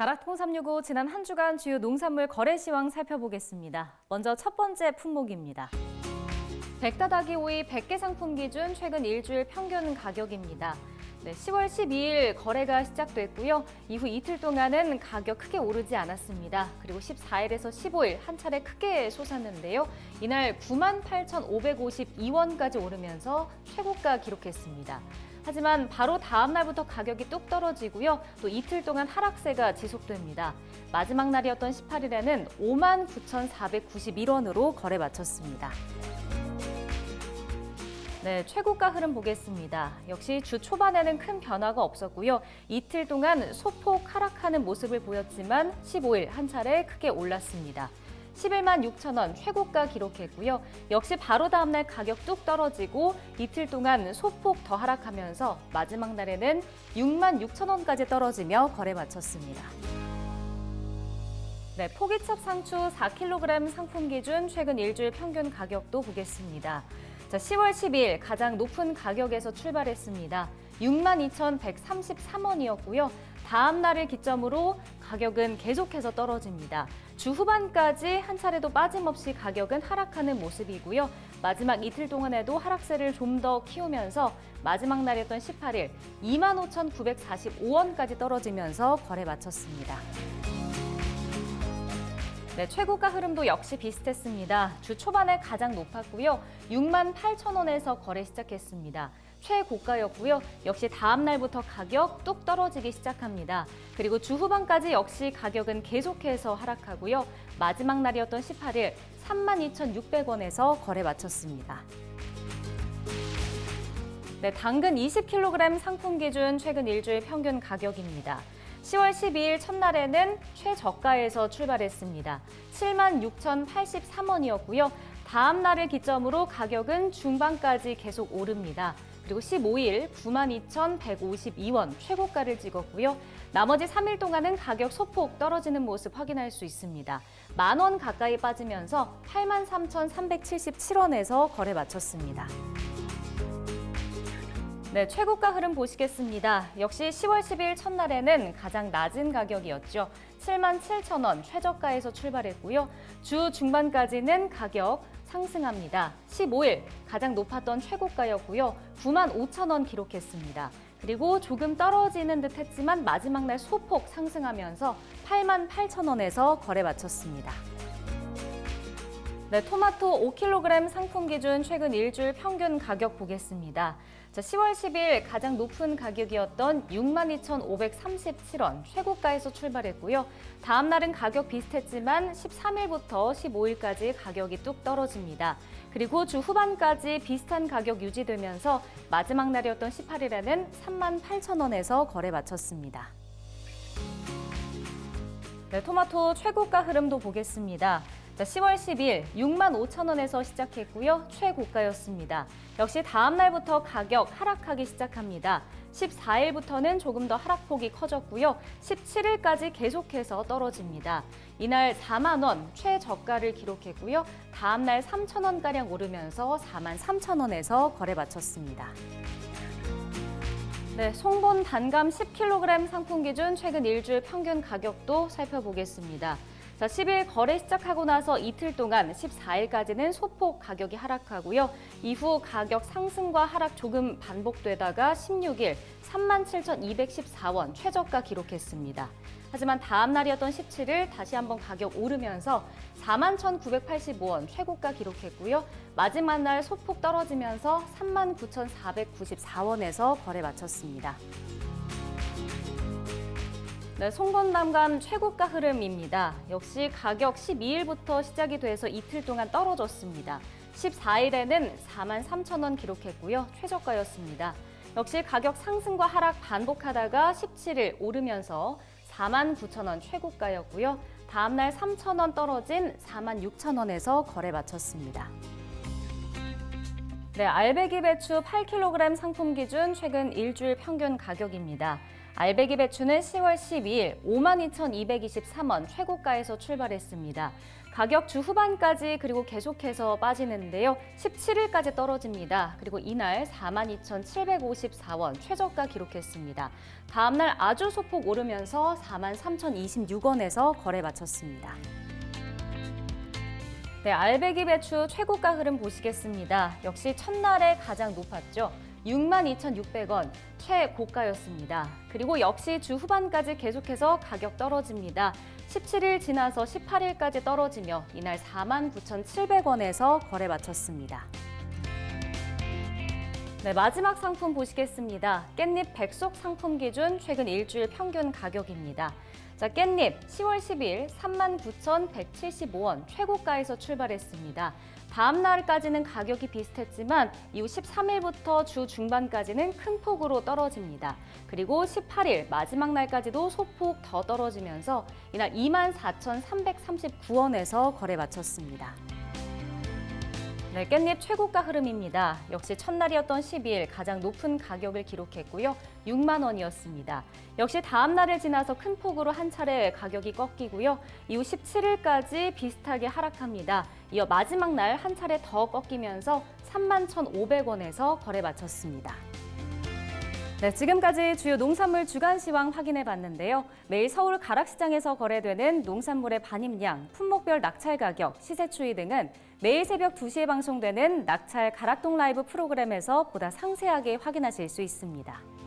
가락통 365 지난 한 주간 주요 농산물 거래 시황 살펴보겠습니다. 먼저 첫 번째 품목입니다. 백다다기 오이 100개 상품 기준 최근 일주일 평균 가격입니다. 네, 10월 12일 거래가 시작됐고요. 이후 이틀 동안은 가격 크게 오르지 않았습니다. 그리고 14일에서 15일 한 차례 크게 솟았는데요. 이날 98,552원까지 오르면서 최고가 기록했습니다. 하지만 바로 다음 날부터 가격이 뚝 떨어지고요. 또 이틀 동안 하락세가 지속됩니다. 마지막 날이었던 18일에는 59,491원으로 거래 마쳤습니다. 네, 최고가 흐름 보겠습니다. 역시 주 초반에는 큰 변화가 없었고요. 이틀 동안 소폭 하락하는 모습을 보였지만 15일 한 차례 크게 올랐습니다. 11만 6천 원 최고가 기록했고요. 역시 바로 다음날 가격 뚝 떨어지고 이틀 동안 소폭 더 하락하면서 마지막 날에는 6만 6천 원까지 떨어지며 거래 마쳤습니다. 네, 포기첩 상추 4kg 상품 기준 최근 일주일 평균 가격도 보겠습니다. 자, 10월 10일 가장 높은 가격에서 출발했습니다. 62,133원이었고요. 다음 날을 기점으로 가격은 계속해서 떨어집니다. 주 후반까지 한 차례도 빠짐없이 가격은 하락하는 모습이고요. 마지막 이틀 동안에도 하락세를 좀 더 키우면서 마지막 날이었던 18일 25,945원까지 떨어지면서 거래 마쳤습니다. 네, 최고가 흐름도 역시 비슷했습니다. 주 초반에 가장 높았고요. 6만 8천 원에서 거래 시작했습니다. 최고가였고요. 역시 다음 날부터 가격 뚝 떨어지기 시작합니다. 그리고 주 후반까지 역시 가격은 계속해서 하락하고요. 마지막 날이었던 18일 32,600원에서 거래 마쳤습니다. 네, 당근 20kg 상품 기준 최근 일주일 평균 가격입니다. 10월 12일 첫날에는 최저가에서 출발했습니다. 76,083원이었고요. 다음 날을 기점으로 가격은 중반까지 계속 오릅니다. 그리고 15일 92,152원 최고가를 찍었고요. 나머지 3일 동안은 가격 소폭 떨어지는 모습 확인할 수 있습니다. 만 원 가까이 빠지면서 83,377원에서 거래 마쳤습니다. 네, 최고가 흐름 보시겠습니다. 역시 10월 10일 첫날에는 가장 낮은 가격이었죠. 7만 7천 원 최저가에서 출발했고요. 주 중반까지는 가격 상승합니다. 15일 가장 높았던 최고가였고요. 9만 5천 원 기록했습니다. 그리고 조금 떨어지는 듯 했지만 마지막 날 소폭 상승하면서 8만 8천 원에서 거래 마쳤습니다. 네, 토마토 5kg 상품 기준 최근 일주일 평균 가격 보겠습니다. 자, 10월 10일 가장 높은 가격이었던 62,537원 최고가에서 출발했고요. 다음 날은 가격 비슷했지만 13일부터 15일까지 가격이 뚝 떨어집니다. 그리고 주 후반까지 비슷한 가격 유지되면서 마지막 날이었던 18일에는 3만 8천 원에서 거래 마쳤습니다. 네, 토마토 최고가 흐름도 보겠습니다. 자, 10월 10일 6만 5천 원에서 시작했고요. 최고가였습니다. 역시 다음 날부터 가격 하락하기 시작합니다. 14일부터는 조금 더 하락폭이 커졌고요. 17일까지 계속해서 떨어집니다. 이날 4만 원 최저가를 기록했고요. 다음 날 3천 원 가량 오르면서 4만 3천 원에서 거래 마쳤습니다. 네, 송본 단감 10kg 상품 기준 최근 일주일 평균 가격도 살펴보겠습니다. 자, 10일 거래 시작하고 나서 이틀 동안 14일까지는 소폭 가격이 하락하고요. 이후 가격 상승과 하락 조금 반복되다가 16일 37,214원 최저가 기록했습니다. 하지만 다음 날이었던 17일 다시 한번 가격 오르면서 41,985원 최고가 기록했고요. 마지막 날 소폭 떨어지면서 39,494원에서 거래 마쳤습니다. 네, 송건담감 최고가 흐름입니다. 역시 가격 12일부터 시작이 돼서 이틀 동안 떨어졌습니다. 14일에는 4만 3천 원 기록했고요. 최저가였습니다. 역시 가격 상승과 하락 반복하다가 17일 오르면서 4만 9천 원 최고가였고요. 다음 날 3천 원 떨어진 4만 6천 원에서 거래 마쳤습니다. 네, 알배기 배추 8kg 상품 기준 최근 일주일 평균 가격입니다. 알배기 배추는 10월 12일 52,223원 최고가에서 출발했습니다. 가격 주 후반까지 그리고 계속해서 빠지는데요. 17일까지 떨어집니다. 그리고 이날 42,754원 최저가 기록했습니다. 다음 날 아주 소폭 오르면서 43,026원에서 거래 마쳤습니다. 네, 알배기 배추 최고가 흐름 보시겠습니다. 역시 첫날에 가장 높았죠. 62,600원 최고가였습니다. 그리고 역시 주 후반까지 계속해서 가격 떨어집니다. 17일 지나서 18일까지 떨어지며 이날 49,700원에서 거래 마쳤습니다. 네, 마지막 상품 보시겠습니다. 깻잎 백속 상품 기준 최근 일주일 평균 가격입니다. 자, 깻잎 10월 10일 39,175원 최고가에서 출발했습니다. 다음 날까지는 가격이 비슷했지만 이후 13일부터 주 중반까지는 큰 폭으로 떨어집니다. 그리고 18일 마지막 날까지도 소폭 더 떨어지면서 이날 24,339원에서 거래 마쳤습니다. 네, 깻잎 최고가 흐름입니다. 역시 첫날이었던 12일 가장 높은 가격을 기록했고요. 6만 원이었습니다. 역시 다음 날을 지나서 큰 폭으로 한 차례 가격이 꺾이고요. 이후 17일까지 비슷하게 하락합니다. 이어 마지막 날 한 차례 더 꺾이면서 3만 1,500원에서 거래 마쳤습니다. 네, 지금까지 주요 농산물 주간 시황 확인해 봤는데요. 매일 서울 가락시장에서 거래되는 농산물의 반입량, 품목별 낙찰 가격, 시세 추이 등은 매일 새벽 2시에 방송되는 낙찰 가락동 라이브 프로그램에서 보다 상세하게 확인하실 수 있습니다.